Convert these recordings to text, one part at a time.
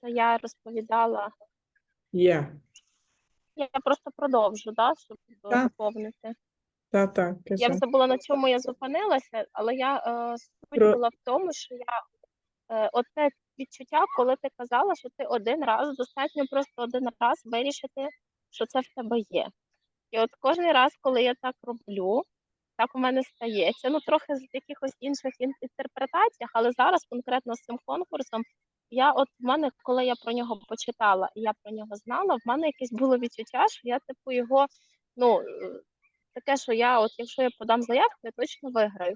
це я розповідала. Є. Я просто продовжу, да, щоб Так. доповнити. Та, та, кажи. Я забула на чому я зупинилася, але я е, суть Про- була в тому, що я е, оте відчуття, коли ти казала, що ти один раз достатньо просто один раз вирішити, що це в тебе є. І от кожен раз, коли я так роблю, так у мене стається. Ну, трохи з якихось інших ін- інтерпретаціях, але зараз конкретно з цим конкурсом, я от в мене, коли я про нього почитала і я про нього знала, в мене якесь було відчуття, що я типу його, ну е, таке, що я, от якщо я подам заявку, я точно виграю.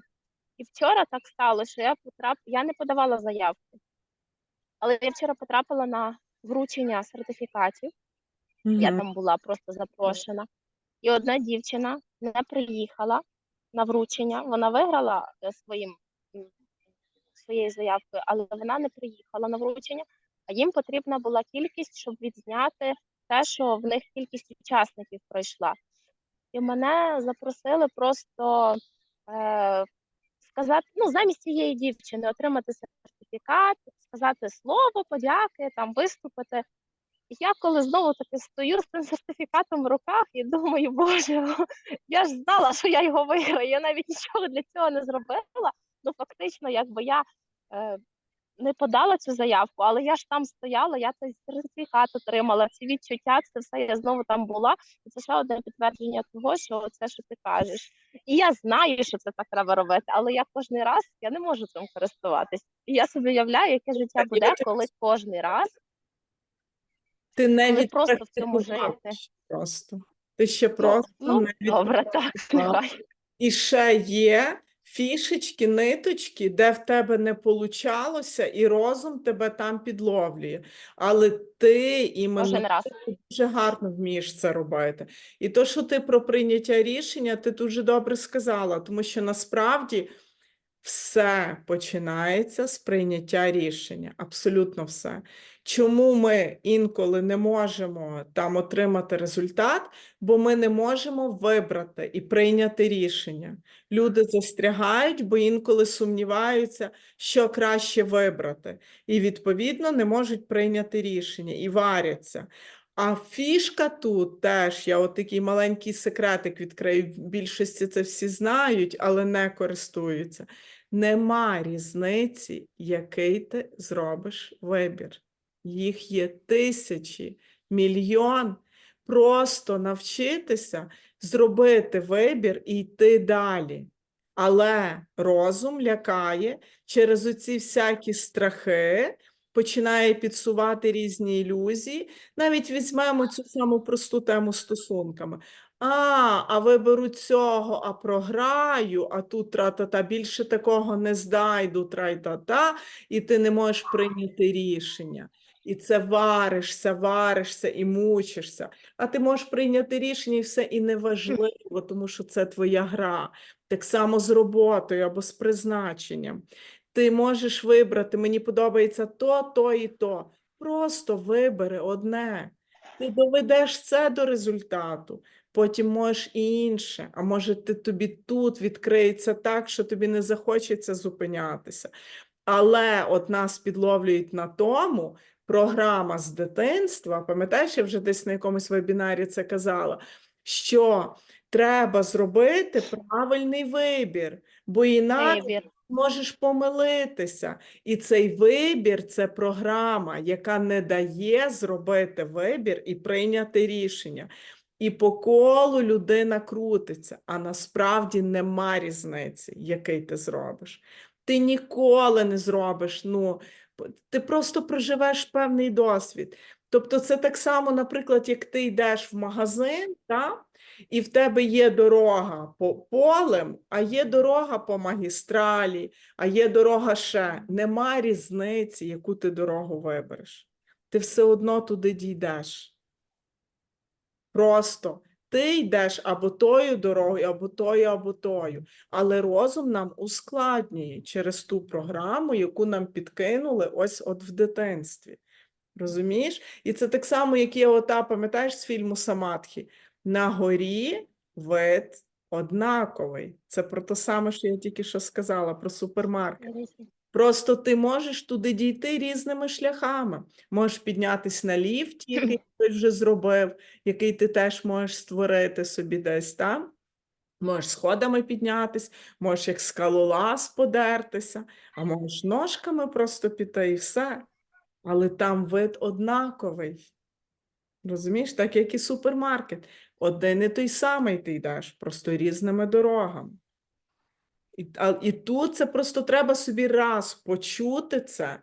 І вчора так стало, що я потрап... я не подавала заявку, але я вчора потрапила на вручення сертифікатів. Я там була просто запрошена. І одна дівчина не приїхала на вручення. Вона виграла е, своїм своєю заявкою, але вона не приїхала на вручення. А їм потрібна була кількість, щоб відзняти те, що в них кількість учасників пройшла. І мене запросили просто е, сказати, ну, замість цієї дівчини отримати сертифікат, сказати слово, подяки, там виступити. І я коли знову таки стою з цим сертифікатом в руках і думаю, боже, я ж знала, що я його виграю. Я навіть нічого для цього не зробила. Ну, фактично, якби я е, не подала цю заявку, але я ж там стояла, я цей сертифікат отримала, ці відчуття, це все я знову там була. І це ще одне підтвердження того, що це, що ти кажеш. І я знаю, що це так треба робити, але я кожен раз я не можу цим користуватись. І я собі уявляю, яке життя буде, коли кожен раз Ти не коли просто в цьому жити. ще Просто. Ти ще просто ну, не добре, так, нехай. І ще є фішечки, ниточки, де в тебе не получалося, і розум тебе там підловлює. Але ти і мене раз. дуже гарно вмієш це робити. І то, що ти про прийняття рішення, ти дуже добре сказала, тому що насправді все починається з прийняття рішення. Абсолютно все. Чому ми інколи не можемо там отримати результат? Бо ми не можемо вибрати і прийняти рішення. Люди застрягають, бо інколи сумніваються, що краще вибрати, і відповідно не можуть прийняти рішення і варяться. А фішка тут теж, я от такий маленький секретик відкрию, в більшості це всі знають, але не користуються. Нема різниці, який ти зробиш вибір. Їх є тисячі, мільйон. Просто навчитися зробити вибір і йти далі. Але розум лякає через оці всякі страхи, починає підсувати різні ілюзії. Навіть візьмемо цю саму просту тему стосунками. А, а виберу цього, а програю, а тут тра-та-та, більше такого не здайду, трай-та-та, і ти не можеш прийняти рішення. І це варишся, варишся і мучишся. А ти можеш прийняти рішення і все, і неважливо, тому що це твоя гра. Так само з роботою або з призначенням. Ти можеш вибрати, мені подобається то, то і то. Просто вибери одне. Ти доведеш це до результату, потім можеш і інше. А може, ти тобі тут відкриється так, що тобі не захочеться зупинятися. Але от нас підловлюють на тому, програма з дитинства, пам'ятаєш, я вже десь на якомусь вебінарі це казала, що треба зробити правильний вибір, бо інакше. Можеш помилитися. І цей вибір це програма, яка не дає зробити вибір і прийняти рішення. І по колу людина крутиться, а насправді нема різниці, який ти зробиш. Ти ніколи не зробиш, ну, ти просто проживеш певний досвід. Тобто, це так само, наприклад, як ти йдеш в магазин, та? І в тебе є дорога по полем, а є дорога по магістралі, а є дорога ще. Нема різниці, яку ти дорогу вибереш. Ти все одно туди дійдеш. Просто ти йдеш або тою дорогою, або тою, або тою. Але розум нам ускладнює через ту програму, яку нам підкинули ось от в дитинстві. Розумієш? І це так само, як є ота, пам'ятаєш з фільму Самадхі? На горі вид однаковий. Це про те саме, що я тільки що сказала, про супермаркет. Просто ти можеш туди дійти різними шляхами. Можеш піднятися на ліфті, який хтось вже зробив, який ти теж можеш створити собі десь там. Можеш сходами піднятись, можеш як скалолаз подертися, а можеш ножками просто піти і все. Але там вид однаковий. Розумієш, так як і супермаркет. Один і той самий ти йдеш, просто різними дорогами. І, а, і тут це просто треба собі раз почути це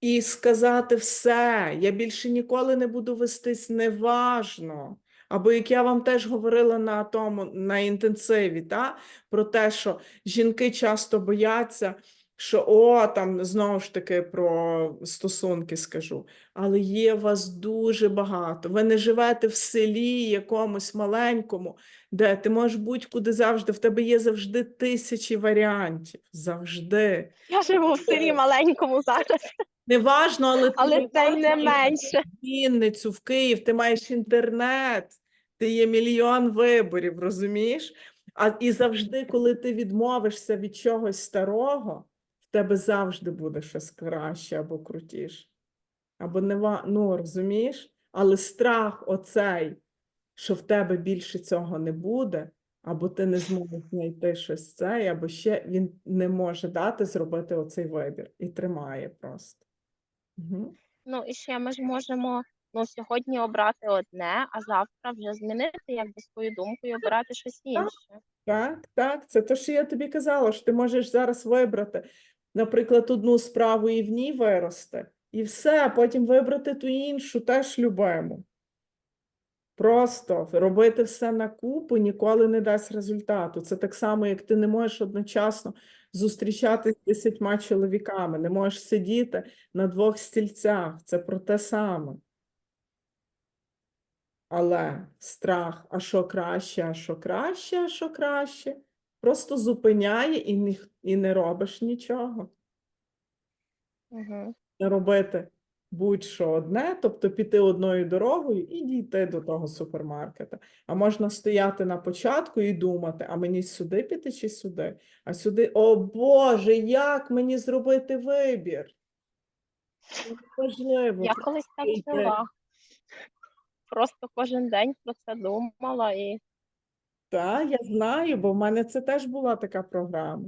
і сказати все. Я більше ніколи не буду вестись неважно. Або як я вам теж говорила на тому на інтенсиві, та, про те, що жінки часто бояться, що о, там знову ж таки про стосунки скажу. Але є вас дуже багато. Ви не живете в селі якомусь маленькому, де ти можеш будь-куди завжди. В тебе є завжди тисячі варіантів. Завжди. Я живу в селі маленькому зараз, Неважно, але ти але це й не менше. в Вінницю, в Київ, ти маєш інтернет, ти є мільйон виборів, розумієш? А і завжди, коли ти відмовишся від чогось старого, в тебе завжди буде щось краще або крутіше. Або не ва- ну, розумієш? Але страх оцей, що в тебе більше цього не буде, або ти не зможеш знайти щось цей, або ще він не може дати зробити оцей вибір і тримає просто. Угу. Ну і ще ми ж можемо ну, сьогодні обрати одне, а завтра вже змінити якби свою думку і обирати щось інше. Так, так, це те, що я тобі казала, що ти можеш зараз вибрати, наприклад, одну справу і в ній вирости, і все, потім вибрати ту іншу, теж любиму. Просто робити все на купу ніколи не дасть результату. Це так само, як ти не можеш одночасно зустрічатися з десятьма чоловіками, не можеш сидіти на двох стільцях. Це про те саме. Але страх, а що краще, а що краще, а що краще, просто зупиняє і не, і не робиш нічого. Угу. Не робити будь-що одне, тобто піти одною дорогою і дійти до того супермаркета. А можна стояти на початку і думати, а мені сюди піти чи сюди? А сюди, о Боже, як мені зробити вибір? Важливо. Я колись так жила. Просто кожен день про це думала і Так, я знаю, бо в мене це теж була така програма.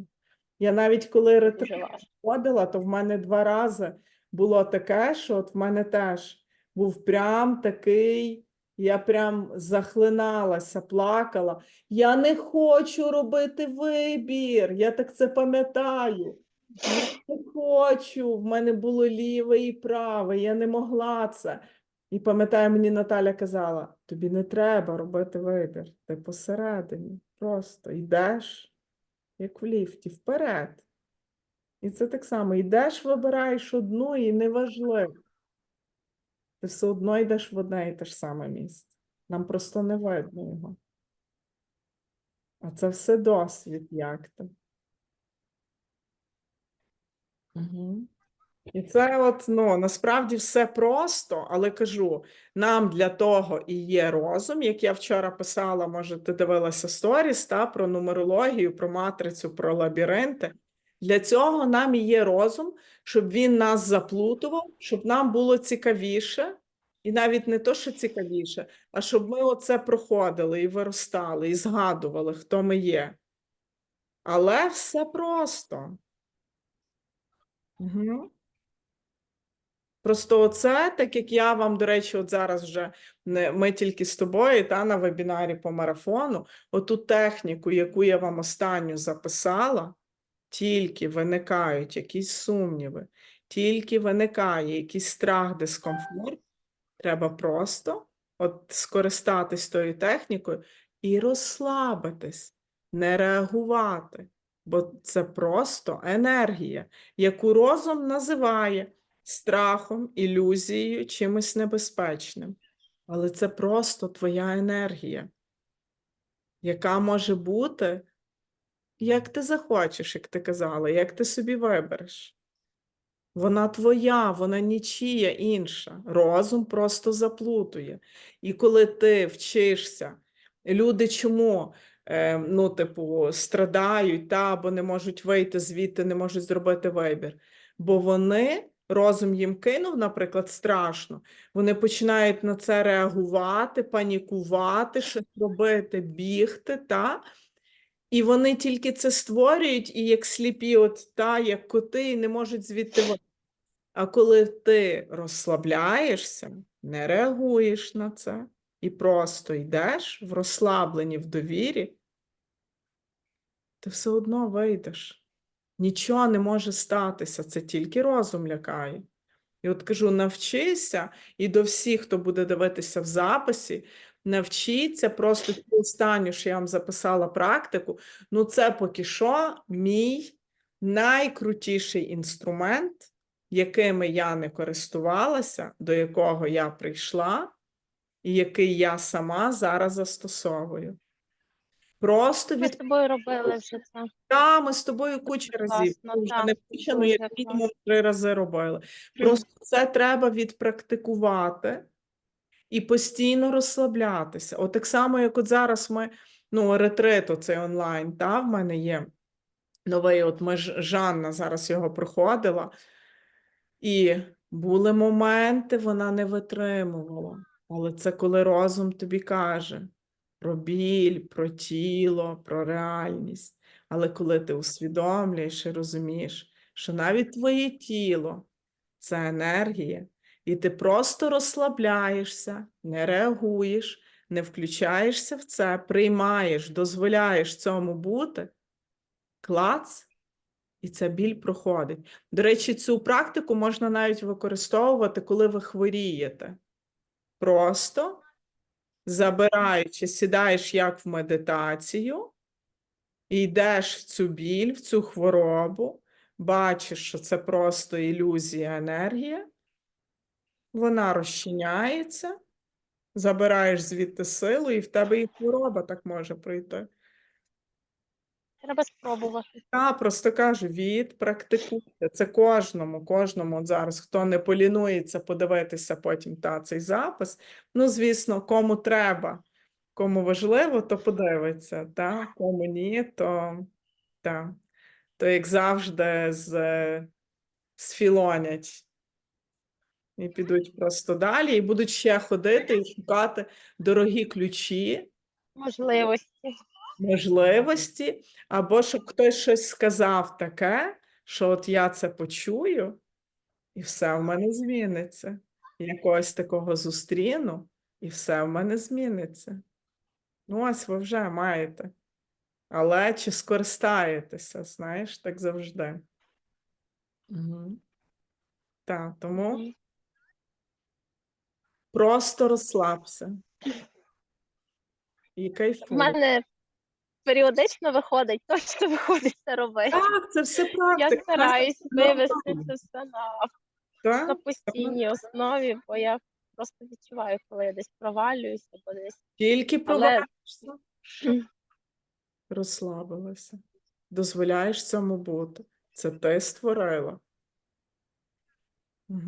Я навіть коли ретрит ходила, то в мене два рази було таке, що от в мене теж був прям такий, я прям захлиналася, плакала. Я не хочу робити вибір, я так це пам'ятаю. Я не хочу, в мене було ліве і праве, я не могла це. І пам'ятаю, мені Наталя казала, тобі не треба робити вибір, ти посередині, просто йдеш, як в ліфті, вперед. І це так само, йдеш, вибираєш одну і неважливо. Ти все одно йдеш в одне і те ж саме місце. Нам просто не видно його. А це все досвід, як ти. Угу. І це от, ну, насправді все просто, але кажу, нам для того і є розум, як я вчора писала, може, ти дивилася сторіс, та, про нумерологію, про матрицю, про лабіринти. Для цього нам і є розум, щоб він нас заплутував, щоб нам було цікавіше, і навіть не то, що цікавіше, а щоб ми оце проходили і виростали, і згадували, хто ми є. Але все просто. Угу. Просто оце, так як я вам, до речі, от зараз вже ми тільки з тобою та на вебінарі по марафону, оту техніку, яку я вам останню записала, тільки виникають якісь сумніви, тільки виникає якийсь страх, дискомфорт, треба просто от скористатись тою технікою і розслабитись, не реагувати, бо це просто енергія, яку розум називає страхом, ілюзією, чимось небезпечним. Але це просто твоя енергія, яка може бути, як ти захочеш, як ти казала, як ти собі вибереш. Вона твоя, вона нічия інша. Розум просто заплутує. І коли ти вчишся, люди чому е, ну, типу, страдають, та, або не можуть вийти звідти, не можуть зробити вибір. Бо вони, розум їм кинув, наприклад, страшно, вони починають на це реагувати, панікувати, щось робити, бігти, та? І вони тільки це створюють, і як сліпі, от, та, як коти, і не можуть звідти. А коли ти розслабляєшся, не реагуєш на це і просто йдеш в розслабленні, в довірі, ти все одно вийдеш. Нічого не може статися, це тільки розум лякає. І от кажу: навчися, і до всіх, хто буде дивитися в записі, навчіться просто останню, що я вам записала практику. Ну, це поки що мій найкрутіший інструмент, якими я не користувалася, до якого я прийшла, і який я сама зараз застосовую. Просто Ми з тобою робили вже це. та, ми з тобою куча разів, класно, вже так, не куча, ну як мінімум три рази робили. Просто це треба відпрактикувати і постійно розслаблятися. От так само, як от зараз ми, ну, ретрит оцей онлайн, та, в мене є новий, от ми ж Жанна зараз його проходила, і були моменти, вона не витримувала. Але це коли розум тобі каже про біль, про тіло, про реальність. Але коли ти усвідомлюєш і розумієш, що навіть твоє тіло це енергія, і ти просто розслабляєшся, не реагуєш, не включаєшся в це, приймаєш, дозволяєш цьому бути, клац, і ця біль проходить. До речі, цю практику можна навіть використовувати, коли ви хворієте. Просто забираючи, сідаєш як в медитацію, йдеш в цю біль, в цю хворобу, бачиш, що це просто ілюзія енергія, вона розчиняється, забираєш звідти силу, і в тебе і хвороба так може прийти. Треба спробувати. Я просто кажу, відпрактикуйте. Це кожному, кожному от зараз, хто не полінується подивитися потім та цей запис. Ну, звісно, кому треба, кому важливо, то подивиться, та? кому ні, то, та. то як завжди, з, сфілонять. І підуть просто далі, і будуть ще ходити і шукати дорогі ключі, Можливості. Можливості, або щоб хтось щось сказав таке, що от я це почую, і все в мене зміниться. Я когось такого зустріну, і все в мене зміниться. Ну, ось ви вже маєте. Але чи скористаєтеся, знаєш, так завжди. Угу. Так, тому просто розслабся. І кайфуй. мене періодично виходить, точно виходить це робити. Так, це все Я практика. стараюсь вивести це все на, Так? на постійній основі, бо я просто відчуваю, коли я десь провалююся, або десь Тільки Але- провалишся, розслабилася. Дозволяєш цьому бути. Це ти створила.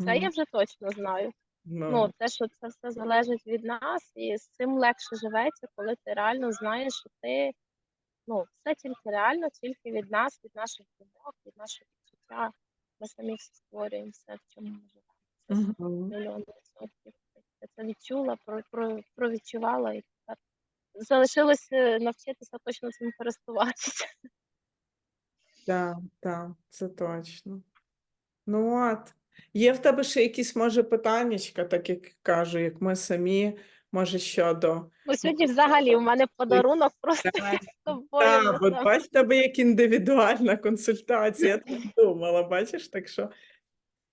це я вже точно знаю. Ну, Ну, те, що це все залежить від нас, і з цим легше живеться, коли ти реально знаєш, що ти ну, все тільки реально, тільки від нас, від наших думок, від нашого відчуття. Ми самі все створюємо все, в чому ми живемо. Це мільйон відсотків. Я це відчула, про, про, провідчувала і так. Залишилось е, навчитися точно цим користуватися. Так, так, це точно. Ну от. Є в тебе ще якісь, може, питаннячка, так як кажу, як ми самі, може, щодо. Бо сьогодні взагалі у мене подарунок просто Так, з тобою. Так, от бач, тебе як індивідуальна консультація, я так думала, бачиш, так що,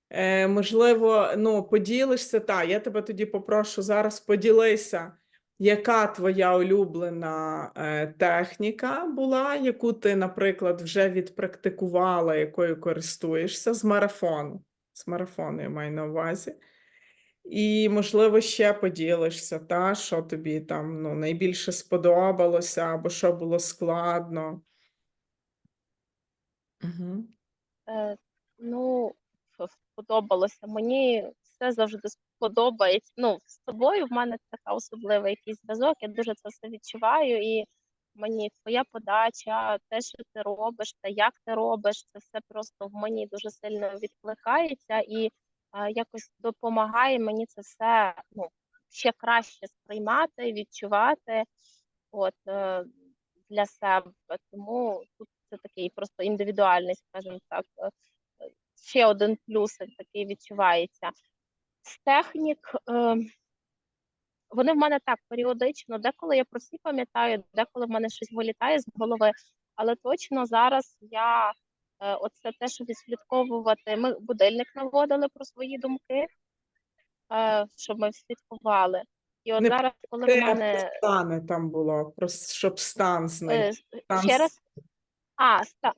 е, можливо, ну, поділишся, так, я тебе тоді попрошу зараз поділися, яка твоя улюблена е, техніка була, яку ти, наприклад, вже відпрактикувала, якою користуєшся з марафону. З марафону я маю на увазі. І, можливо, ще поділишся, та, що тобі там ну, найбільше сподобалося, або що було складно. Угу. Е, ну, сподобалося. Мені все завжди сподобається. Ну, з тобою в мене така особливий якийсь зв'язок. Я дуже це все відчуваю, і мені твоя подача, те, що ти робиш, та як ти робиш, це все просто в мені дуже сильно відкликається і якось допомагає мені це все ну, ще краще сприймати, відчувати от, е, для себе. Тому тут це такий просто індивідуальний, скажімо так, е, ще один плюсик такий відчувається. З технік. Е, вони в мене так періодично, деколи я про всі пам'ятаю, деколи в мене щось вилітає з голови, але точно зараз я оце те, що відслідковувати. Ми будильник наводили про свої думки, е, щоб ми слідкували. І от Не зараз, коли в мене стане там було, просто щоб стан знайти. е, Там ще раз. А, ста,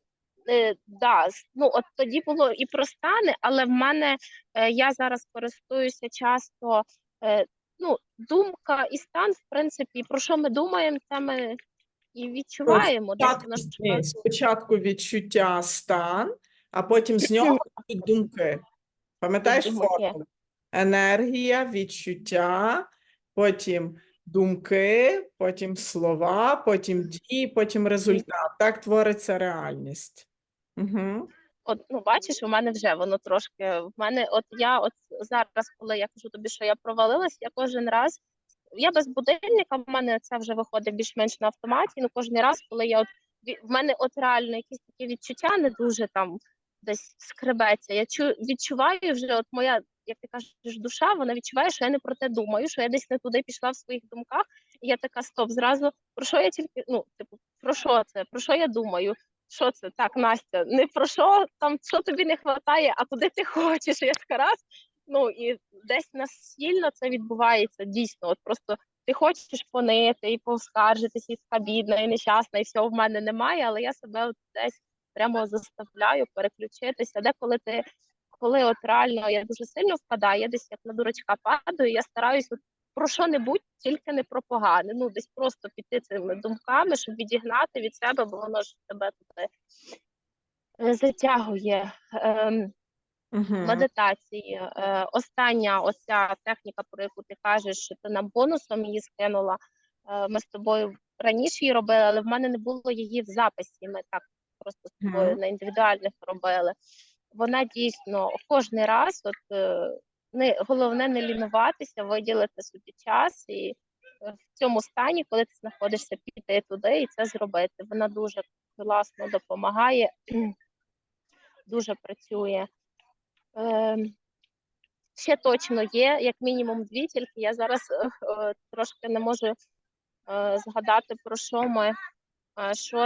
е, да, ну от тоді було і про стани, але в мене е, я зараз користуюся часто. Е, ну, думка і стан, в принципі, про що ми думаємо, це ми і відчуваємо. Десь Спочатку, ні, спочатку відчуття стан, а потім з нього йдуть думки. Пам'ятаєш думки. формулу? Енергія, відчуття, потім думки, потім слова, потім дії, потім результат. Так твориться реальність. Угу. От, ну, бачиш, у мене вже воно трошки. В мене, от я от зараз, коли я кажу тобі, що я провалилась, я кожен раз. Я без будильника, в мене це вже виходить більш-менш на автоматі. Ну, кожен раз, коли я от в мене от реально якісь такі відчуття не дуже там десь скребеться. Я чу, відчуваю вже, от моя, як ти кажеш, душа, вона відчуває, що я не про те думаю, що я десь не туди пішла в своїх думках. І я така стоп, зразу про що я тільки, ну, типу, про що це? Про що я думаю? що це так, Настя, не про що там, що тобі не вистачає, а куди ти хочеш. Я така раз. Ну і десь насильно це відбувається дійсно. От просто ти хочеш понити і поскаржитися, і така бідна, і нещасна, і всього в мене немає, але я себе от десь прямо заставляю переключитися. Деколи ти, коли от реально я дуже сильно впадаю, я десь як на дурачка падаю, я стараюсь от про що-небудь, тільки не про погане. Ну, десь просто піти цими думками, щоб відігнати від себе, бо воно ж тебе туди затягує. Ем, Угу. медитації. Е, остання оця техніка, про яку ти кажеш, що ти нам бонусом її скинула. Е, ми з тобою раніше її робили, але в мене не було її в записі. Ми так просто з тобою Мгм. на індивідуальних робили. Вона дійсно кожен раз, от е, не головне не лінуватися, виділити собі час і е, в цьому стані, коли ти знаходишся, піти туди і це зробити. Вона дуже класно допомагає, дуже працює. Ем, ще точно є, як мінімум дві, тільки я зараз е, е, трошки не можу е, згадати, про що ми. Що,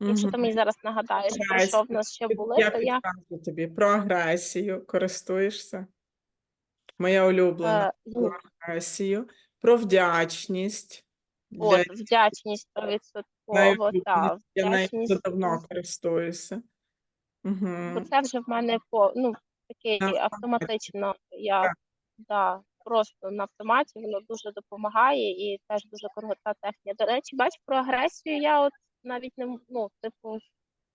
якщо ти мені зараз нагадаєш, про що в нас ще були, Я то я тобі про агресію користуєшся. Моя улюблена е, ну, про агресію, про вдячність. от, вдячність нею стовідсотково, та, я нею вже давно користуюся. Бо Угу. це вже в мене по ну такий автоматично. Я Так. да, просто на автоматі воно дуже допомагає і теж дуже крута техніка. До речі, бач про агресію. Я от навіть не м- ну, типу,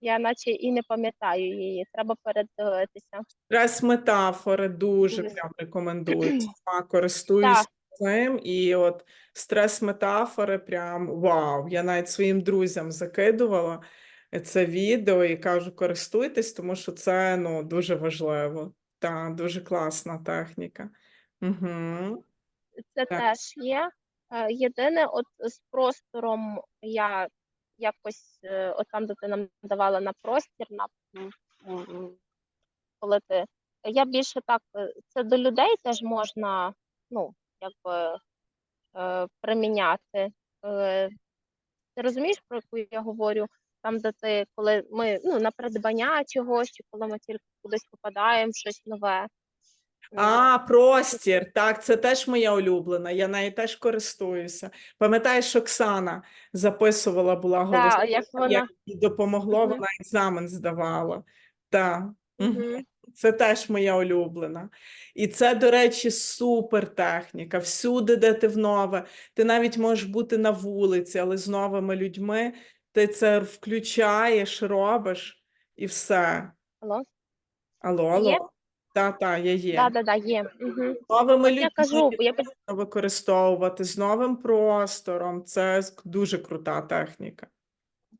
я наче і не пам'ятаю її. Треба передивитися. Стрес метафори дуже Дуже. прям рекомендую. Сама користуюсь. Цим. І от стрес метафори прям вау. Я навіть своїм друзям закидувала це відео і кажу, користуйтесь, тому що це ну, дуже важливо. Та, дуже класна техніка. Угу. Це Так. теж є. Е, Єдине, от з простором я якось, е, от там, де ти нам давала на простір, на коли ти. Я більше так, е, це до людей теж можна, ну, якби е, приміняти. Е, ти розумієш, про яку я говорю? Там, де ти, коли ми ну, на придбання чогось, чи коли ми тільки кудись попадаємо щось нове. А, простір. Так, це теж моя улюблена. Я нею теж користуюся. Пам'ятаєш, Оксана записувала, була Та, голосова, як вона- як їй допомогло, вона екзамен здавала. Так. Мгм. Це теж моя улюблена. І це, до речі, супер техніка. Всюди, де ти в нове. Ти навіть можеш бути на вулиці, але з новими людьми ти це включаєш, робиш і все. Алло? Алло, Є? алло. Та, та, я є. Да, да, да, є. Угу. Новими Я кажу, я використовувати з новим простором. Це дуже крута техніка.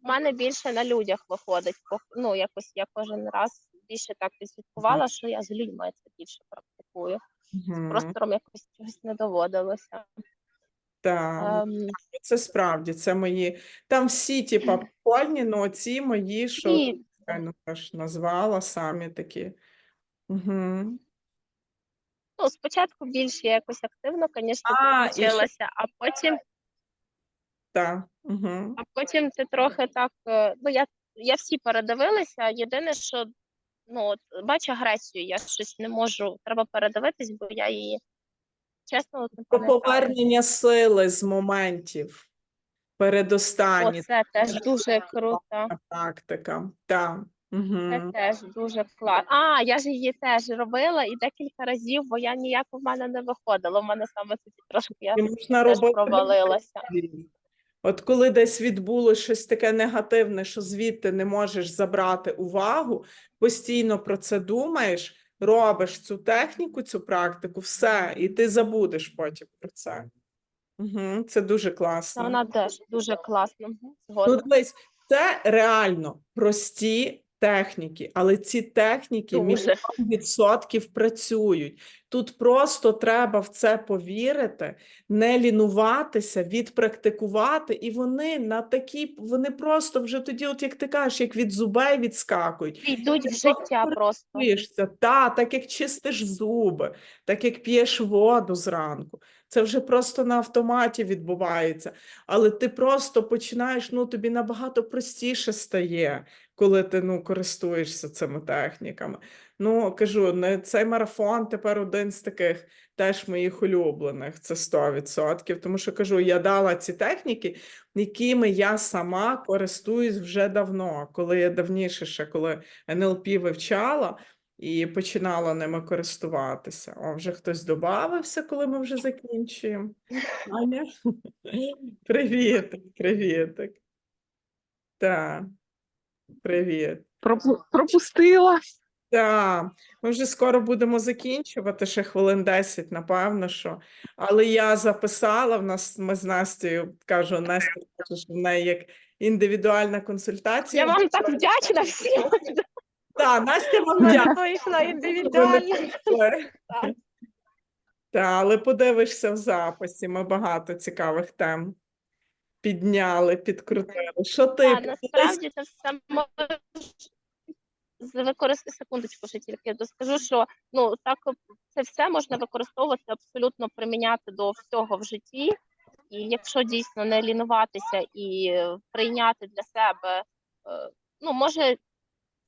в мене більше на людях виходить. Ну, якось я кожен раз більше так відслідкувала, що я з людьми це більше практикую. З простором якось чогось не доводилося. Так, Ем, це справді, це мої. Там всі, типа, прикольні, ну ці мої, що і ти правильно теж назвала, самі такі. Угу. ну, спочатку більше якось активно, звісно, А, і ще- підключилася, а потім, Так. Угу. а потім ти трохи так. е, Ну, я, я всі передивилася. Єдине, що ну, от, бачу агресію, я щось не можу. Треба передивитись, бо я її чесно от не Про пам'ятаю. повернення сили з моментів. Передостанні Оце теж дуже круто. практика. Так. Це Угу. теж дуже класно. А, я ж її теж робила і декілька разів, бо я ніяк в мене не виходило. У мене саме тоді трошки я І можна теж робити провалилася. От коли десь відбулося щось таке негативне, що звідти не можеш забрати увагу, постійно про це думаєш, робиш цю техніку, цю практику, все, і ти забудеш потім про це. Угу, це дуже класно. Вона теж дуже класна. Ну, дивись, це реально прості техніки, але ці техніки мільйон відсотків працюють. Тут просто треба в це повірити, не лінуватися, відпрактикувати, і вони на такі, вони просто вже тоді, от як ти кажеш, як від зубей відскакують. Йдуть в життя просто. Та, так як чистиш зуби, так як п'єш воду зранку. Це вже просто на автоматі відбувається. Але ти просто починаєш, ну тобі набагато простіше стає, коли ти ну, користуєшся цими техніками. Ну, кажу, не, цей марафон тепер один з таких теж моїх улюблених, це 100%. Тому що кажу, я дала ці техніки, якими я сама користуюсь вже давно, коли я давніше ще, коли НЛП вивчала і починала ними користуватися. О, вже хтось додався, коли ми вже закінчуємо. Аня? Привітик, привітик. Так, привіт. Пропу- Пропустила. Так, ми вже скоро будемо закінчувати, ще хвилин 10, напевно, що. Але я записала, в нас ми з Настею, кажу, Настя каже, що в неї як індивідуальна консультація. Я вам так вдячна всім. Так, Настя вам дякую. не індивідуально. Так. Та, але подивишся в записі, ми багато цікавих тем підняли, підкрутили. Що ти? Та, насправді це все може використати секундочку, ще тільки доскажу, що ну так це все можна використовувати абсолютно приміняти до всього в житті. І якщо дійсно не лінуватися і прийняти для себе, е, ну може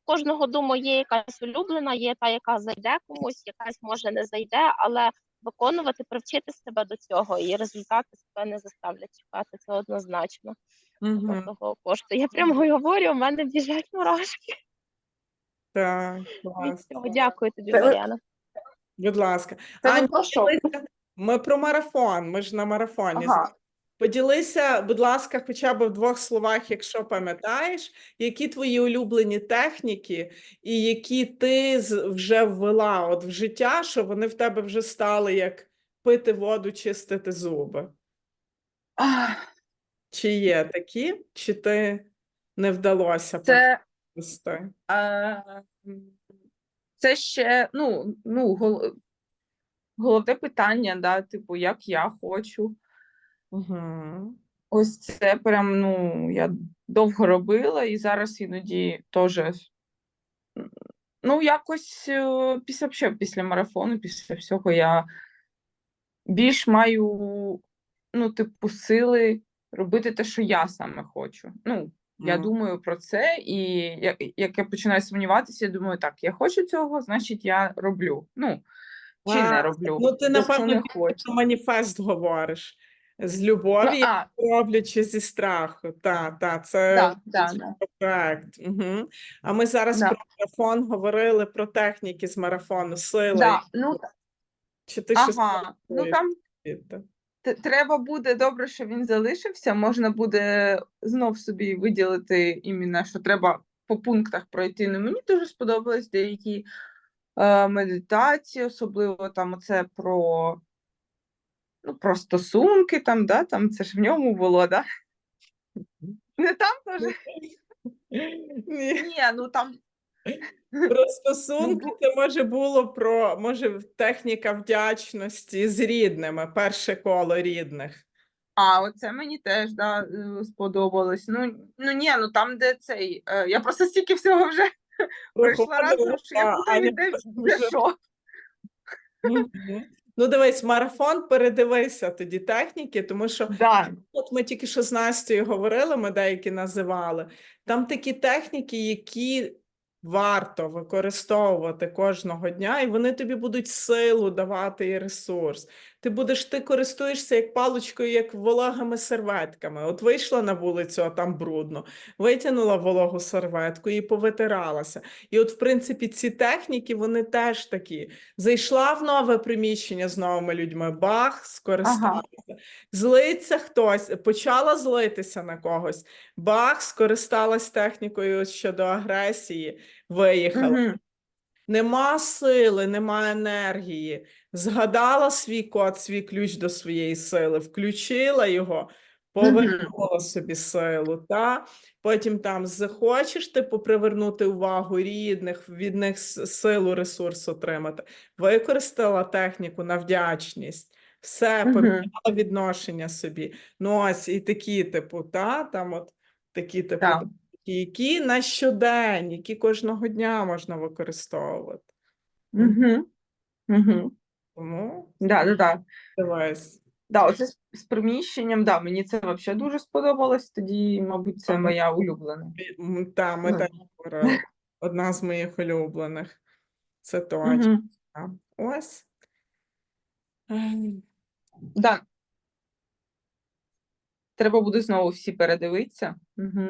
кожного думаю, є якась улюблена, є та, яка зайде комусь, якась може не зайде, але виконувати, привчити себе до цього, і результати себе не заставлять чекати. Це однозначно Мгм, того кошту. Я прямо говорю, у мене біжать мурашки. Так, клас. дякую тобі, Це Мар'яна. Будь ласка. Це Аня, про що? Ми про марафон, ми ж на марафоні. Ага. Поділися, будь ласка, хоча б в двох словах, якщо пам'ятаєш, які твої улюблені техніки, і які ти вже ввела от в життя, що вони в тебе вже стали як пити воду, чистити зуби. Ах, Чи є такі, чи ти не вдалося Це, е, це ще ну, ну, гол- головне питання, да, типу, як я хочу. Угу. Ось це прям, ну, я довго робила і зараз іноді теж. Ну, якось е, після, взагалі, після марафону, після всього я більш маю, ну, типу, сили робити те, що я саме хочу. Ну, я думаю про це, і як, як я починаю сумніватися, я думаю, так, я хочу цього, значить, я роблю. Ну, чи А, не роблю. Ну, ти, напевно, більше маніфест говориш. З Ну, любові а, роблю чи зі страху. Так, так, це да, да, да. проект. Угу. А ми зараз Да. про марафон говорили про техніки з марафону, сили. Да, ну, Чи ти щось ага, ну там Треба буде добре, що він залишився. Можна буде знов собі виділити іменно, що треба по пунктах пройти. Ну, мені дуже сподобались деякі е, медитації, особливо там оце про, ну, про стосунки, там, да, там це ж в ньому було, да? Не там теж? Ні. Ні, ну там. Про стосунки це може було про може техніка вдячності з рідними, перше коло рідних. А, оце мені теж да, е, сподобалось. Ну, ну ні, ну там, де цей. е, Я просто стільки всього вже пройшла разом, що я де, де що. Ну, дивись, марафон передивися тоді техніки, тому що Да. От ми тільки що з Настю говорили, ми деякі називали. Там такі техніки, які варто використовувати кожного дня, і вони тобі будуть силу давати і ресурс. Ти будеш, ти користуєшся як паличкою, як вологими серветками. От вийшла на вулицю, а там брудно, витягнула вологу серветку і повитиралася. І от, в принципі, ці техніки, вони теж такі. Зайшла в нове приміщення з новими людьми, бах, скористалася. Злиться хтось, почала злитися на когось. Бах, скористалась технікою щодо агресії, виїхала. Мгм. Нема сили, нема енергії. Згадала свій код, свій ключ до своєї сили, включила його, повернула собі силу. Та? Потім там захочеш типу, привернути увагу рідних, від них силу, ресурс отримати. Використала техніку на вдячність. Все, поміняла відношення собі. Ну, ось і такі, типу, та, там от такі, типу, Так. техніки, які на щодень, які кожного дня можна використовувати. Мгм. Мгм. Тому Да, да, да. дивись. Да, оце з, з приміщенням, да, мені це взагалі дуже сподобалось. Тоді, мабуть, це моя улюблена. М, Та, ми Ну. теж. Одна з моїх улюблених. Це точно. Ось. Ем, Да. Треба буде знову всі передивитися. Угу.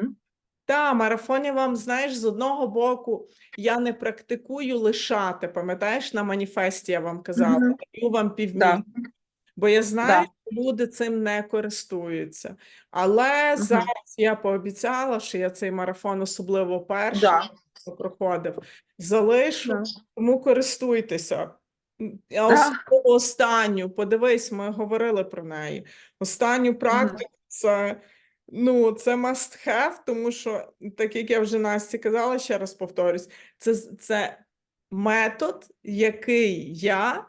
Та, марафон я вам, знаєш, з одного боку, я не практикую лишати. Пам'ятаєш, на маніфесті я вам казала, даю вам півмісяця. Бо я знаю, що люди цим не користуються. Але Мгм. зараз я пообіцяла, що я цей марафон, особливо перший, Да. проходив, залишу, Да. тому користуйтеся. А Да. останню, подивись, ми говорили про неї. Останню практику це, ну, це must have, тому що, так як я вже Насті казала, ще раз повторюсь, це, це метод, який я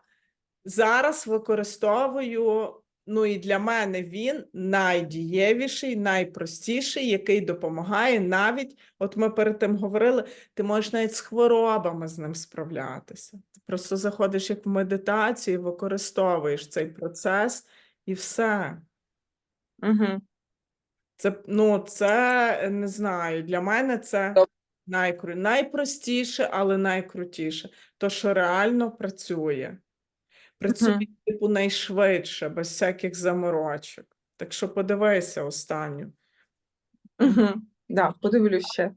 зараз використовую. Ну і для мене він найдієвіший, найпростіший, який допомагає навіть, от ми перед тим говорили, ти можеш навіть з хворобами з ним справлятися. Ти просто заходиш як в медитацію, використовуєш цей процес і все. Угу. Це, ну, це не знаю, для мене це найкру... найпростіше, але найкрутіше. То, що реально працює. Працює, Мгм. типу, найшвидше, без всяких заморочок. Так що подивися останню. Угу. Да, подивлюсь ще.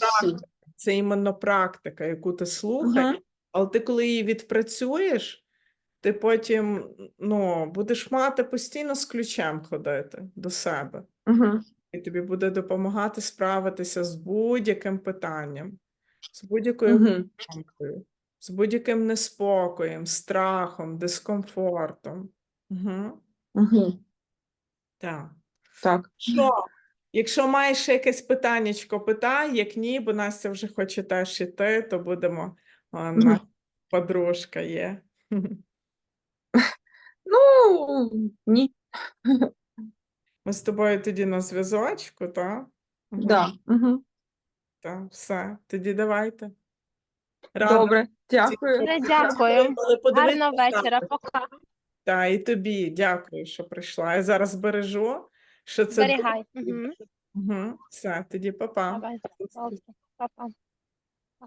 Це. Це іменно практика, яку ти слухаєш, Мгм. але ти, коли її відпрацюєш, ти потім ну, будеш мати постійно з ключем ходити до себе. Угу. І тобі буде допомагати справитися з будь-яким питанням, з будь-якою Угу. думкою, з будь-яким неспокоєм, страхом, дискомфортом. Угу. Угу. Так. Так. Що? Якщо маєш ще якесь питаннячко, питай, як ні, бо Настя вже хоче теж іти, то будемо. О, наша подружка є. Ну, ні. Ми з тобою тоді на зв'язочку, так? Да. Угу. Так, все. Тоді давайте. Рада Добре, дякую. Добре, дякую. Гарного вечора. Пока. Та, і тобі дякую, що прийшла. Я зараз бережу, що це Зберігай. Угу. Угу. Все, тоді па-па. Давай. Па-па.